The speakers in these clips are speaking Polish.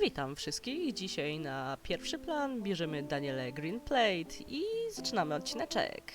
witam wszystkich. Dzisiaj na pierwszy plan bierzemy Danielę Greenplate i zaczynamy odcineczek.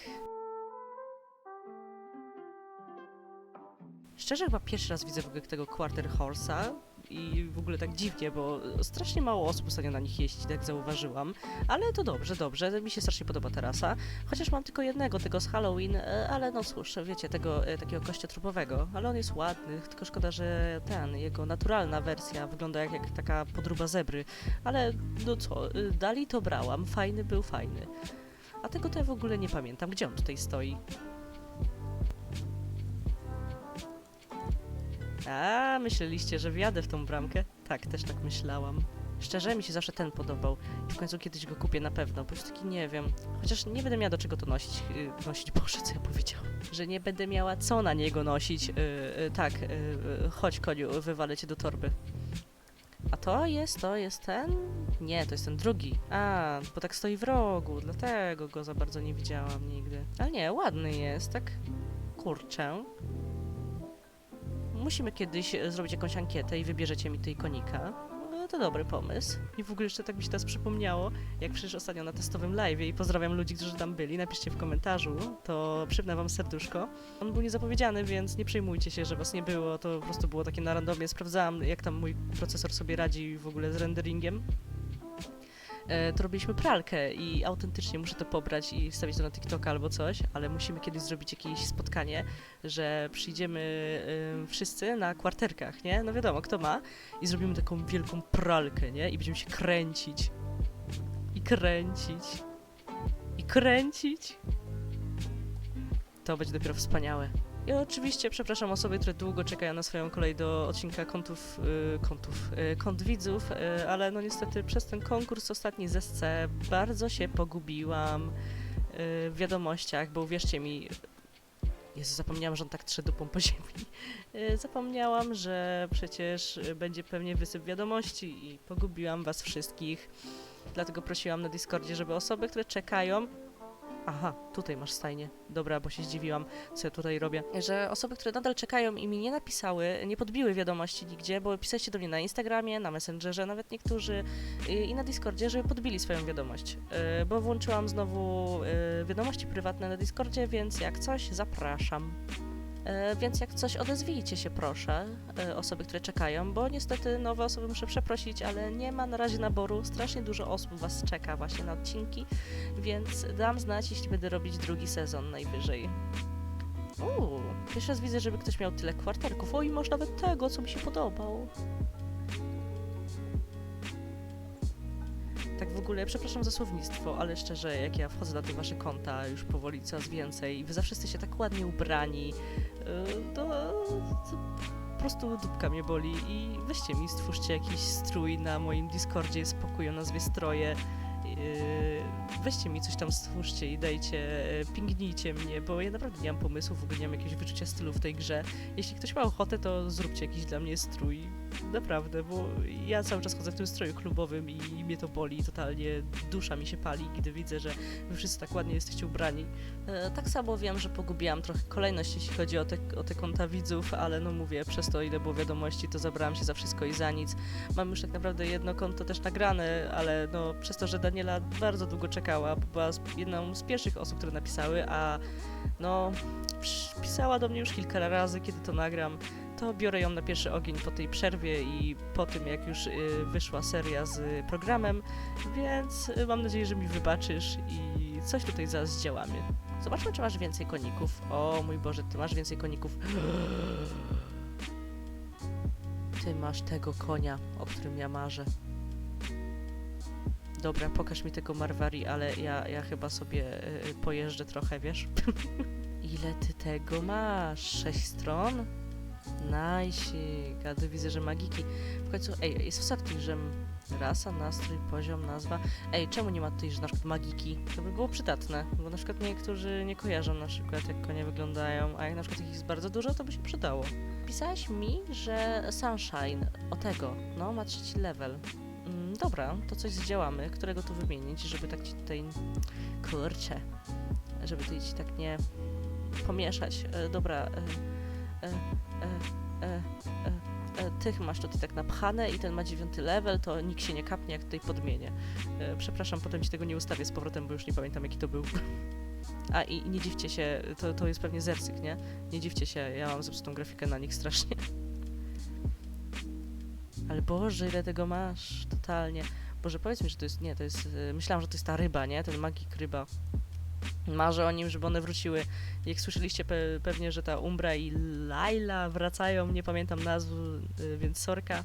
Szczerze chyba pierwszy raz widzę w ogóle tego Quarter Horse'a i w ogóle tak dziwnie, bo strasznie mało osób ostatnio na nich jeździ, tak zauważyłam. Ale to dobrze, dobrze, mi się strasznie podoba terasa. Chociaż mam tylko jednego, tego z Halloween, e, ale no cóż, wiecie, tego e, takiego kościotrupowego. Ale on jest ładny, tylko szkoda, że ten, jego naturalna wersja wygląda jak, jak taka podróba zebry. Ale no co, y, dali to brałam, fajny był fajny. A tego to ja w ogóle nie pamiętam, gdzie on tutaj stoi. A, myśleliście, że wjadę w tą bramkę? Tak, też tak myślałam. Szczerze mi się zawsze ten podobał. I w końcu kiedyś go kupię na pewno, bo już taki nie wiem. Chociaż nie będę miała do czego to nosić. Yy, nosić, Boże, co ja powiedziałam. Że nie będę miała co na niego nosić. Yy, yy, tak, yy, chodź koniu, wywalę cię do torby. A to jest, to jest ten? Nie, to jest ten drugi. A, bo tak stoi w rogu, dlatego go za bardzo nie widziałam nigdy. Ale nie, ładny jest, tak? Kurczę. Musimy kiedyś e, zrobić jakąś ankietę i wybierzecie mi tutaj konika. No, to dobry pomysł. I w ogóle jeszcze tak mi się teraz przypomniało, jak przecież ostatnio na testowym live i pozdrawiam ludzi, którzy tam byli, napiszcie w komentarzu, to przypnę wam serduszko. On był niezapowiedziany, więc nie przejmujcie się, że was nie było, to po prostu było takie na randomie. Sprawdzałam, jak tam mój procesor sobie radzi w ogóle z renderingiem. E, to robiliśmy pralkę i autentycznie muszę to pobrać i wstawić to na TikToka albo coś, ale musimy kiedyś zrobić jakieś spotkanie, że przyjdziemy y, wszyscy na kwarterkach, nie? No wiadomo, kto ma. I zrobimy taką wielką pralkę, nie? I będziemy się kręcić. I kręcić. I kręcić. To będzie dopiero wspaniałe. I oczywiście przepraszam osoby, które długo czekają na swoją kolej do odcinka kątów, y, kątów, y, kąt widzów, y, ale no niestety przez ten konkurs ostatni z SC bardzo się pogubiłam w wiadomościach, bo uwierzcie mi, Jezu, zapomniałam, że on tak trze dupą po ziemi. Zapomniałam, że przecież będzie pewnie wysyp wiadomości i pogubiłam was wszystkich. Dlatego prosiłam na Discordzie, żeby osoby, które czekają... Aha, tutaj masz stajnie. Dobra, bo się zdziwiłam, co ja tutaj robię. Że osoby, które nadal czekają i mi nie napisały, nie podbiły wiadomości nigdzie, bo pisaliście do mnie na Instagramie, na Messengerze, nawet niektórzy i na Discordzie, żeby podbili swoją wiadomość. Y, Bo włączyłam znowu y, wiadomości prywatne na Discordzie, więc jak coś, zapraszam. E, Więc jak coś, odezwijcie się proszę, e, osoby, które czekają, bo niestety nowe osoby muszę przeprosić, ale nie ma na razie naboru. Strasznie dużo osób Was czeka właśnie na odcinki, więc dam znać, jeśli będę robić drugi sezon najwyżej. Uuu, pierwszy raz widzę, żeby ktoś miał tyle kwarterków. O, i masz nawet tego, co mi się podobał. Tak w ogóle, przepraszam za słownictwo, ale szczerze, jak ja wchodzę na te wasze konta już powoli coraz więcej i wy zawsze jesteście tak ładnie ubrani, yy, to, po prostu dupka mnie boli i weźcie mi, stwórzcie jakiś strój na moim Discordzie z pokoju o nazwie Stroje. Yy, weźcie mi coś tam stwórzcie i dajcie, yy, pingnijcie mnie, bo ja naprawdę nie mam pomysłów, w ogóle nie mam jakiegoś wyczucia stylu w tej grze. Jeśli ktoś ma ochotę, to zróbcie jakiś dla mnie strój. Naprawdę, bo ja cały czas chodzę w tym stroju klubowym i mnie to boli, totalnie dusza mi się pali, gdy widzę, że wy wszyscy tak ładnie jesteście ubrani. E, tak samo wiem, że pogubiłam trochę kolejność, jeśli chodzi o te, o te konta widzów, ale no mówię, przez to ile było wiadomości, to zabrałam się za wszystko i za nic. Mam już tak naprawdę jedno konto też nagrane, ale no przez to, że Daniela bardzo długo czekała, bo była jedną z pierwszych osób, które napisały, a no pisała do mnie już kilka razy, kiedy to nagram, to biorę ją na pierwszy ogień po tej przerwie i po tym, jak już y, wyszła seria z programem, więc y, mam nadzieję, że mi wybaczysz i coś tutaj zaraz zdziałamy. Zobaczmy, czy masz więcej koników. O mój Boże, ty masz więcej koników. Ty masz tego konia, o którym ja marzę. Dobra, pokaż mi tego Marwari, ale ja, ja chyba sobie y, pojeżdżę trochę, wiesz? Ile ty tego masz? Sześć stron? Najsik, a widzę, że magiki. W końcu, ej, jest w sakcji, że rasa, nastrój, poziom, nazwa. Ej, czemu nie ma tutaj, że na przykład magiki? To by było przydatne, bo na przykład niektórzy nie kojarzą na przykład, jak konie wyglądają, a jak na przykład ich jest bardzo dużo, to by się przydało. Pisałeś mi, że Sunshine, o tego, no, ma trzeci level. Mm, dobra, to coś zdziałamy, którego tu wymienić, żeby tak ci tutaj, kurczę, żeby tutaj ci tak nie pomieszać. E, dobra, e, e, e, e, e, tych masz tutaj tak napchane i ten ma dziewiąty level, to nikt się nie kapnie, jak tutaj podmienię. Przepraszam, potem ci tego nie ustawię z powrotem, bo już nie pamiętam, jaki to był. A i, nie dziwcie się, to, to jest pewnie zersyk, nie? Nie dziwcie się, ja mam zepsutą grafikę na nich strasznie. Ale Boże, ile tego masz, totalnie. Boże, powiedz mi, że to jest, nie, to jest, myślałam, że to jest ta ryba, nie? Ten magik ryba. Marzę o nim, żeby one wróciły. Jak słyszeliście pe pewnie, że ta Umbra i Laila wracają, nie pamiętam nazw, y, więc sorka,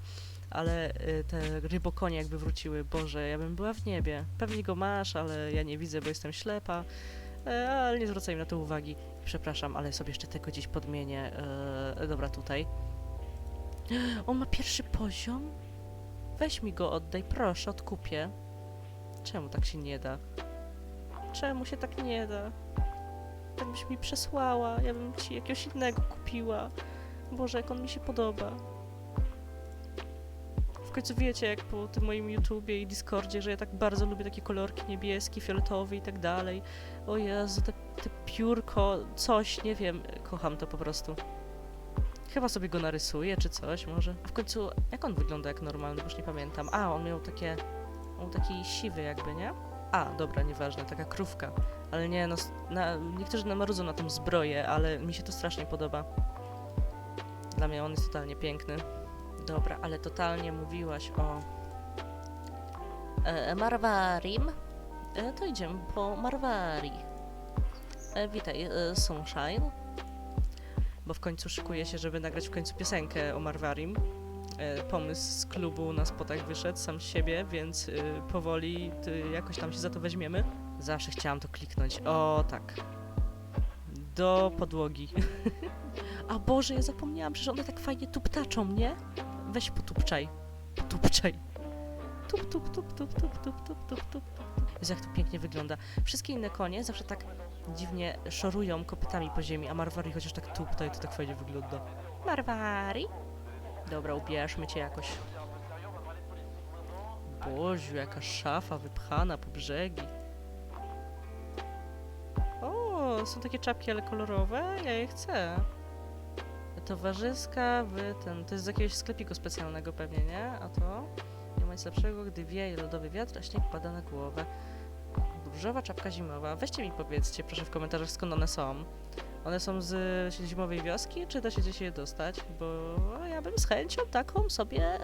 ale y, te rybokonie jakby wróciły. Boże, ja bym była w niebie. Pewnie go masz, ale ja nie widzę, bo jestem ślepa. E, ale nie zwracaj na to uwagi. Przepraszam, ale sobie jeszcze tego gdzieś podmienię. E, dobra, tutaj. On ma pierwszy poziom? Weź mi go oddaj, proszę, odkupię. Czemu tak się nie da? Czemu się tak nie da? Tak byś mi przesłała, ja bym ci jakiegoś innego kupiła. Boże, jak on mi się podoba. W końcu wiecie, jak po tym moim YouTubie i Discordzie, że ja tak bardzo lubię takie kolorki niebieski, fioletowy i tak dalej. O Jezu, te, te piórko, coś, nie wiem, kocham to po prostu. Chyba sobie go narysuję, czy coś może. A w końcu, jak on wygląda jak normalny, bo już nie pamiętam. A, on miał takie, on taki siwy jakby, nie? A, dobra, nieważne, taka krówka. Ale nie, no, na, niektórzy namarudzą na tą zbroję, ale mi się to strasznie podoba. Dla mnie on jest totalnie piękny. Dobra, ale totalnie mówiłaś o e, Marwarim. E, to idziemy po Marwari. E, witaj, e, Sunshine. Bo w końcu szykuję się, żeby nagrać w końcu piosenkę o Marwarim. E, pomysł z klubu na spotach wyszedł sam z siebie, więc y, powoli y, jakoś tam się za to weźmiemy. Zawsze chciałam to kliknąć. O, tak. Do podłogi. A Boże, ja zapomniałam, że one tak fajnie tuptaczą, nie? Weź potupczaj. Potupczaj. Tup, tup, tup, tup, tup, tup, tup, tup, tup. Jezu, jak to pięknie wygląda. Wszystkie inne konie zawsze tak dziwnie szorują kopytami po ziemi, a Marwari chociaż tak tupta to tak fajnie wygląda. Marwari? Dobra, ubierzmy cię jakoś. Boziu, jaka szafa wypchana po brzegi. O, są takie czapki, ale kolorowe? Ja je chcę. Towarzyska w ten... To jest z jakiegoś sklepiku specjalnego pewnie, nie? A to? Nie ma nic lepszego, gdy wieje lodowy wiatr, a śnieg pada na głowę. Różowa czapka zimowa. Weźcie mi powiedzcie, proszę w komentarzach, skąd one są. One są z zimowej wioski, czy da się gdzieś je dostać? Bo ja bym z chęcią taką sobie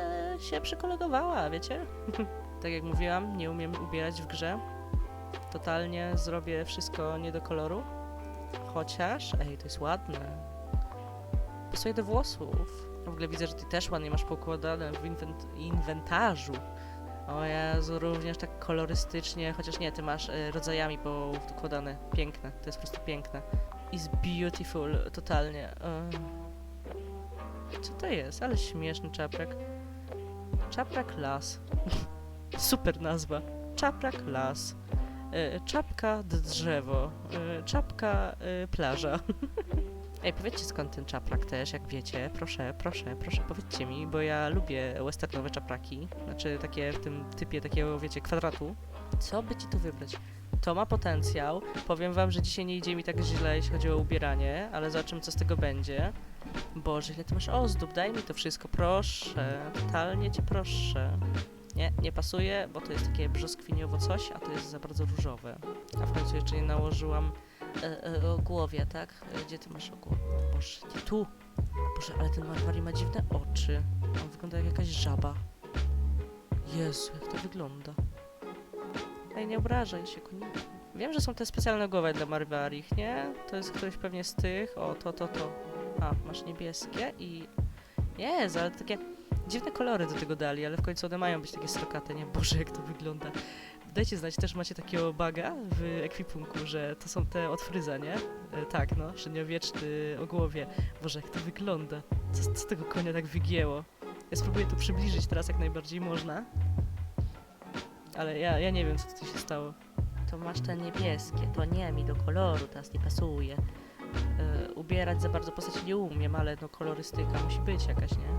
się przykolegowała, wiecie? tak jak mówiłam, nie umiem ubierać w grze. Totalnie zrobię wszystko nie do koloru. Chociaż, ej, to jest ładne. Pasuje do włosów. W ogóle widzę, że ty też ładnie masz poukładane w inwent- inwentarzu. O Jezu, również tak kolorystycznie, chociaż nie, ty masz e, rodzajami poukładane. Piękne, to jest po prostu piękne is beautiful, totalnie. Co to jest? Ale śmieszny czaprak. Czaprak las. Super nazwa. Czaprak las. E, Czapka drzewo. E, Czapka e, plaża. Ej, powiedzcie skąd ten czaprak też, jak wiecie. Proszę, proszę, proszę powiedzcie mi, bo ja lubię westernowe czapraki. Znaczy takie w tym typie takiego, wiecie, kwadratu. Co by ci tu wybrać? To ma potencjał. Powiem wam, że dzisiaj nie idzie mi tak źle, jeśli chodzi o ubieranie, ale zobaczymy, co z tego będzie. Boże, ile ty masz ozdób, daj mi to wszystko, proszę. Totalnie cię proszę. Nie, nie pasuje, bo to jest takie brzoskwiniowo coś, a to jest za bardzo różowe. A w końcu jeszcze nie nałożyłam e, e, o głowie, tak? E, Gdzie ty masz o głowie? Boże, nie tu. Boże, ale ten Marwari ma dziwne oczy. On wygląda jak jakaś żaba. Jezu, jak to wygląda. Nie obrażaj się, koniku. Wiem, że są te specjalne głowy dla Marwarich, nie? To jest któryś pewnie z tych. O, to, to, to. A, masz niebieskie i... Jezu, ale takie dziwne kolory do tego dali, ale w końcu one mają być takie strokate, nie? Boże, jak to wygląda. Dajcie znać, też macie takiego baga w ekwipunku, że to są te od nie? E, tak, no, średniowieczny o głowie. Boże, jak to wygląda. Co, co tego konia tak wygięło? Ja spróbuję to przybliżyć teraz jak najbardziej można. Ale ja, ja nie wiem, co tutaj się stało. To masz te niebieskie, to nie mi do koloru, teraz nie pasuje. E, ubierać za bardzo postać nie umiem, ale no kolorystyka musi być jakaś, nie?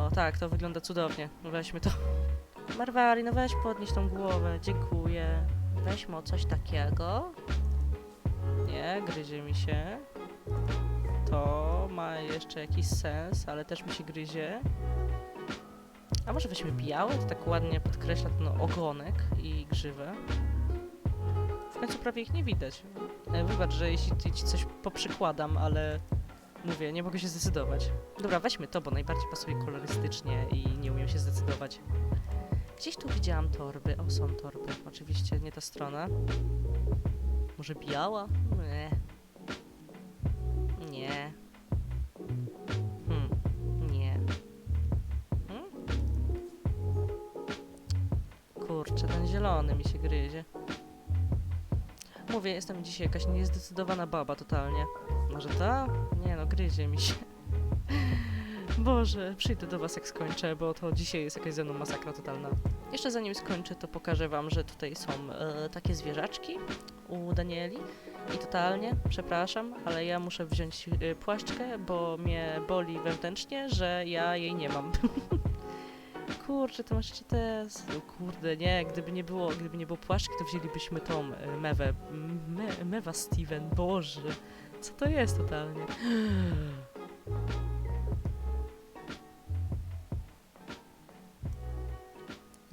O tak, to wygląda cudownie. Weźmy to. Marwari, no weź podnieś tą głowę, dziękuję. Weźmy o coś takiego. Nie, gryzie mi się. To ma jeszcze jakiś sens, ale też mi się gryzie. A może weźmy białe? To tak ładnie podkreśla ten ogonek i grzywę. W końcu prawie ich nie widać. E, Wybacz, że jeśli ci coś poprzykładam, ale mówię, nie mogę się zdecydować. Dobra, weźmy to, bo najbardziej pasuje kolorystycznie i nie umiem się zdecydować. Gdzieś tu widziałam torby. O, są torby. Oczywiście nie ta strona. Może biała? Nie. Kurczę, ten zielony mi się gryzie. Mówię, jestem dzisiaj jakaś niezdecydowana baba totalnie. Może ta? Nie no, gryzie mi się. Boże, przyjdę do was jak skończę, bo to dzisiaj jest jakaś ze mną masakra totalna. Jeszcze zanim skończę, to pokażę wam, że tutaj są e, takie zwierzaczki u Danieli. I totalnie, przepraszam, ale ja muszę wziąć e, płaszczkę, bo mnie boli wewnętrznie, że ja jej nie mam. Kurczę, to masz też. No kurde, nie, gdyby nie było, gdyby nie było płaszczki, to wzięlibyśmy tą e, mewę. Me, mewa Steven, Boże. Co to jest totalnie?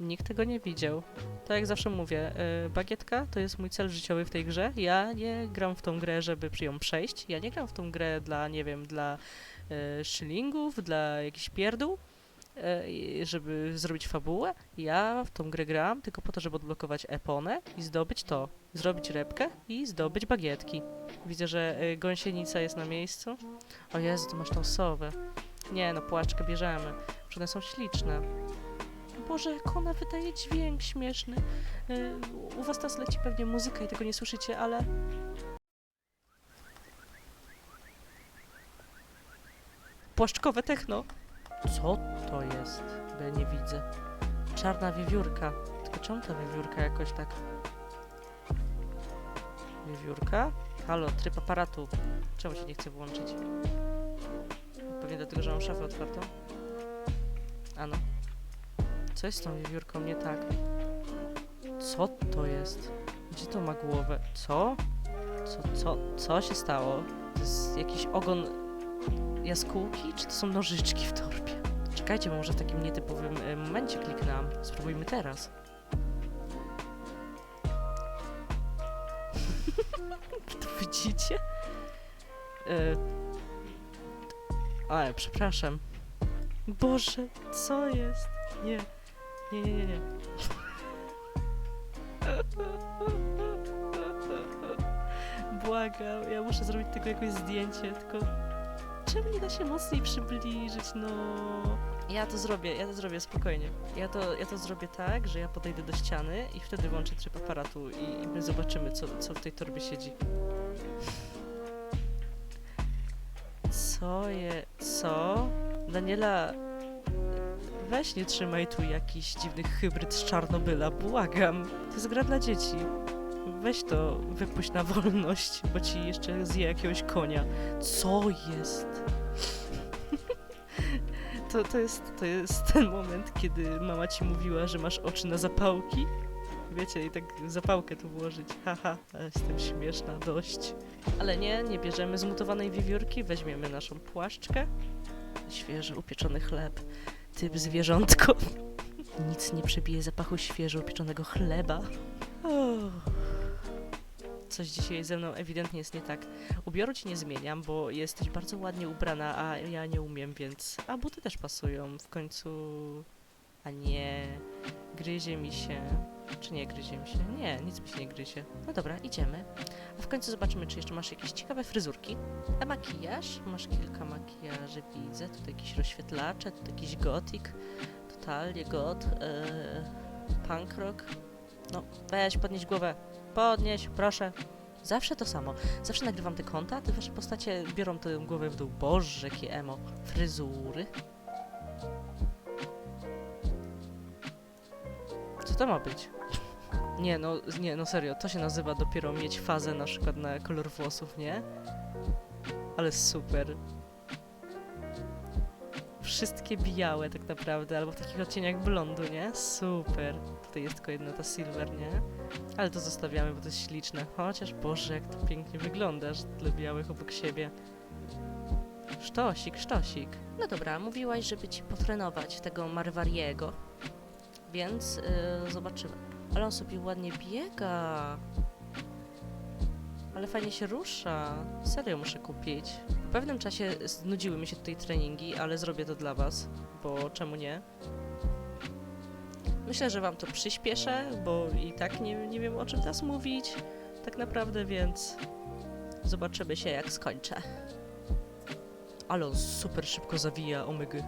Nikt tego nie widział. Tak jak zawsze mówię, y, bagietka to jest mój cel życiowy w tej grze. Ja nie gram w tą grę, żeby przy ją przejść. Ja nie gram w tą grę dla, nie wiem, dla y, szylingów, dla jakichś pierdół, żeby zrobić fabułę. Ja w tą grę gram tylko po to, żeby odblokować eponę i zdobyć to. Zrobić repkę i zdobyć bagietki. Widzę, że y, gąsienica jest na miejscu. O Jezu, ty masz tą sowę. Nie no, płaczkę bierzemy. One są śliczne. Boże, jak ona wydaje dźwięk śmieszny. Y, u was teraz leci pewnie muzyka i tego nie słyszycie, ale... Płaszczkowe techno. Co to jest? Bo ja nie widzę. Czarna wiewiórka. Tylko czemu ta wiewiórka jakoś tak... Wiewiórka? Halo, tryb aparatu. Czemu się nie chce włączyć? Pewnie dlatego, że mam szafę otwartą. Ano. Co jest z tą wiewiórką nie tak? Co to jest? Gdzie to ma głowę? Co? Co, co, co się stało? To jest jakiś ogon jaskółki, czy to są nożyczki w torbie? Czekajcie, może w takim nietypowym e, momencie kliknęłam. Spróbujmy teraz. To widzicie? E... Ale, przepraszam. Boże, co jest? Nie. Nie, nie, nie, nie. Błagam, ja muszę zrobić tego jakieś zdjęcie, tylko czemu nie da się mocniej przybliżyć, no? Ja to zrobię, ja to zrobię, spokojnie. Ja to, ja to zrobię tak, że ja podejdę do ściany i wtedy włączę tryb aparatu i, i my zobaczymy, co, co w tej torbie siedzi. Co je... co? Daniela, Weź nie trzymaj tu jakiś dziwnych hybryd z Czarnobyla, błagam. To jest gra dla dzieci. Weź to, wypuść na wolność, bo ci jeszcze zje jakiegoś konia. Co jest? To, to, jest, to jest ten moment, kiedy mama ci mówiła, że masz oczy na zapałki. Wiecie, i tak zapałkę tu włożyć. Haha, jestem śmieszna dość. Ale nie, nie bierzemy zmutowanej wiewiórki, weźmiemy naszą płaszczkę. Świeży upieczony chleb typ zwierzątko. Nic nie przebije zapachu świeżo upieczonego chleba. Uff. Coś dzisiaj ze mną ewidentnie jest nie tak. Ubioru ci nie zmieniam, bo jesteś bardzo ładnie ubrana, a ja nie umiem, więc... A buty też pasują. W końcu... A nie... Gryzie mi się... Czy nie gryzie mi się? Nie, nic mi się nie gryzie. No dobra, idziemy. A w końcu zobaczymy, czy jeszcze masz jakieś ciekawe fryzurki. A makijaż? Masz kilka makijaży, widzę. Tutaj jakieś rozświetlacze, tutaj jakiś gotik. Totalnie got. Yy, punk rock. No, weź, podnieś głowę. Podnieś, proszę. Zawsze to samo. Zawsze nagrywam te konta, te wasze postacie biorą tę głowę w dół. Boże, jakie emo. Fryzury. Co to ma być? Nie, no, nie, no serio, to się nazywa dopiero mieć fazę na przykład na kolor włosów, nie? Ale super. Wszystkie białe tak naprawdę, albo w takich odcieniach blondu, nie? Super. Tutaj jest tylko jedna ta silver, nie? Ale to zostawiamy, bo to jest śliczne. Chociaż, Boże, jak to pięknie wygląda, że tyle białych obok siebie. Sztosik, sztosik. No dobra, mówiłaś, żeby ci potrenować tego Marwariego. Więc yy, zobaczymy. Ale on sobie ładnie biega. Ale fajnie się rusza. Serio muszę kupić. Pewnym czasie znudziły mi się tutaj treningi, ale zrobię to dla was, bo czemu nie? Myślę, że wam to przyspieszę, bo i tak nie, nie wiem o czym teraz mówić, tak naprawdę, więc zobaczymy się jak skończę. Ale on super szybko zawija omygy.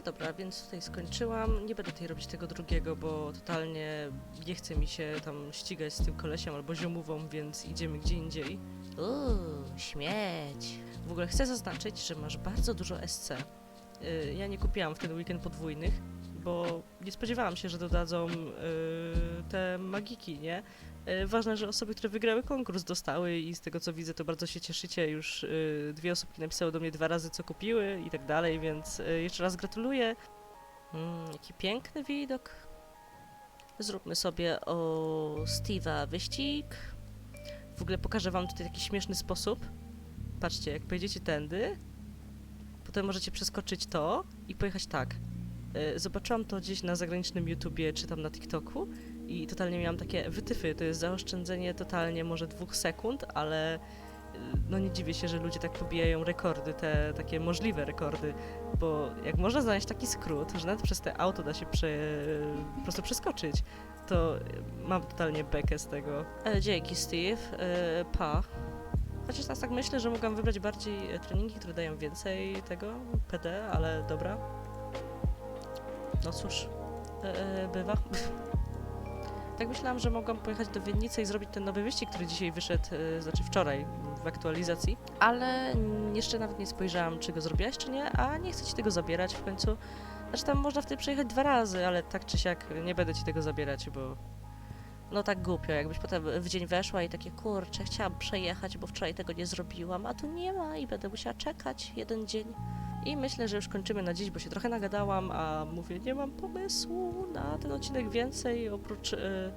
No dobra, więc tutaj skończyłam. Nie będę tutaj robić tego drugiego, bo totalnie nie chce mi się tam ścigać z tym kolesiem albo ziomową, więc idziemy gdzie indziej. Uuu, śmieć. W ogóle chcę zaznaczyć, że masz bardzo dużo SC. Yy, ja nie kupiłam w ten weekend podwójnych, bo nie spodziewałam się, że dodadzą yy, te magiki, nie? Yy, ważne, że osoby, które wygrały konkurs dostały i z tego co widzę, to bardzo się cieszycie. Już yy, dwie osoby napisały do mnie dwa razy, co kupiły i tak dalej, więc yy, jeszcze raz gratuluję. Mm, jaki piękny widok. Zróbmy sobie o Steve'a wyścig. W ogóle pokażę wam tutaj taki śmieszny sposób. Patrzcie, jak pojedziecie tędy, potem możecie przeskoczyć to i pojechać tak. Zobaczyłam to gdzieś na zagranicznym YouTubie czy tam na TikToku i totalnie miałam takie wytyfy. To jest zaoszczędzenie totalnie może dwóch sekund, ale y, no nie dziwię się, że ludzie tak pobijają rekordy, te takie możliwe rekordy, bo jak można znaleźć taki skrót, że nawet przez te auto da się prze, po prostu przeskoczyć, to y, mam totalnie bekę z tego. E, dzięki Steve, e, pa. Chociaż teraz tak myślę, że mogłam wybrać bardziej e, treningi, które dają więcej tego PD, ale dobra. No cóż, bywa. tak myślałam, że mogłam pojechać do Winnicy i zrobić ten nowy wyścig, który dzisiaj wyszedł, e, znaczy wczoraj w aktualizacji, ale jeszcze nawet nie spojrzałam, czy go zrobiłaś, czy nie, a nie chcę ci tego zabierać w końcu. Znaczy tam można wtedy przejechać dwa razy, ale tak czy siak nie będę ci tego zabierać, bo no tak głupio, jakbyś potem w dzień weszła i takie, kurczę, chciałam przejechać, bo wczoraj tego nie zrobiłam, a tu nie ma i będę musiała czekać jeden dzień. I myślę, że już kończymy na dziś, bo się trochę nagadałam, a mówię, nie mam pomysłu na ten odcinek więcej, oprócz e,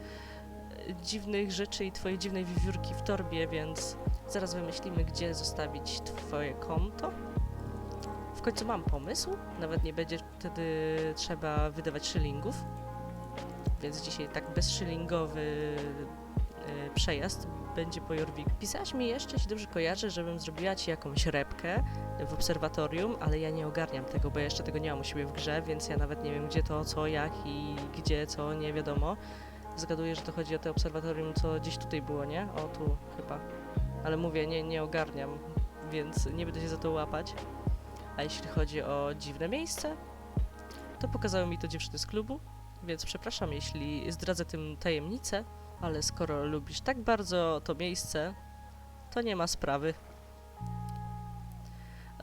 dziwnych rzeczy i twojej dziwnej wiewiórki w torbie, więc zaraz wymyślimy, gdzie zostawić twoje konto. W końcu mam pomysł, nawet nie będzie wtedy trzeba wydawać szylingów, więc dzisiaj tak bezszylingowy e, przejazd będzie po Jorvik. Pisałaś mi jeszcze, jeśli dobrze kojarzę, żebym zrobiła ci jakąś repkę w obserwatorium, ale ja nie ogarniam tego, bo jeszcze tego nie mam u siebie w grze, więc ja nawet nie wiem gdzie to, co, jak i gdzie, co, nie wiadomo. Zgaduję, że to chodzi o to obserwatorium, co gdzieś tutaj było, nie? O, tu chyba. Ale mówię, nie, nie ogarniam, więc nie będę się za to łapać. A jeśli chodzi o dziwne miejsce, to pokazały mi to dziewczyny z klubu, więc przepraszam, jeśli zdradzę tym tajemnicę, ale skoro lubisz tak bardzo to miejsce, to nie ma sprawy.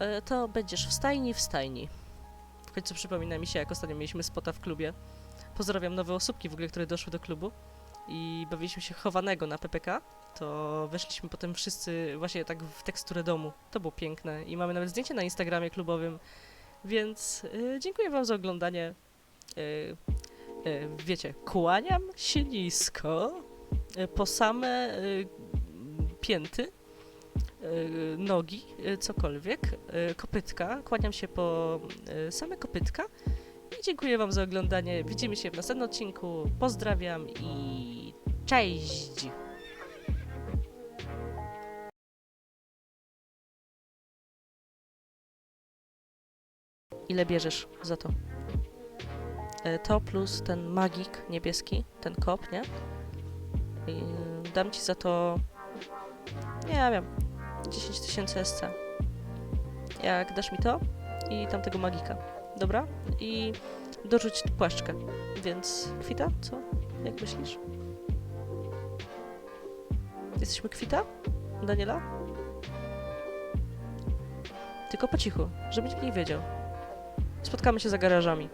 E, to będziesz w stajni, w stajni. W końcu przypomina mi się, jak ostatnio mieliśmy spota w klubie. Pozdrawiam nowe osóbki w ogóle, które doszły do klubu i bawiliśmy się chowanego na PPK. To weszliśmy potem wszyscy właśnie tak w teksturę domu. To było piękne i mamy nawet zdjęcie na Instagramie klubowym. Więc e, dziękuję Wam za oglądanie. E, wiecie, kłaniam się nisko po same e, pięty, e, nogi, cokolwiek, kopytka. Kłaniam się po same kopytka i dziękuję Wam za oglądanie. Widzimy się w następnym odcinku. Pozdrawiam i cześć! Ile bierzesz za to? E, To plus ten magik niebieski, ten kop, nie? I dam ci za to. Nie wiem. 10 tysięcy SC. Jak dasz mi to, i tamtego magika. Dobra? I dorzuć płaszczkę. Więc kwita? Co? Jak myślisz? Jesteśmy kwita? Daniela? Tylko po cichu, żeby nikt nie wiedział. Spotkamy się za garażami.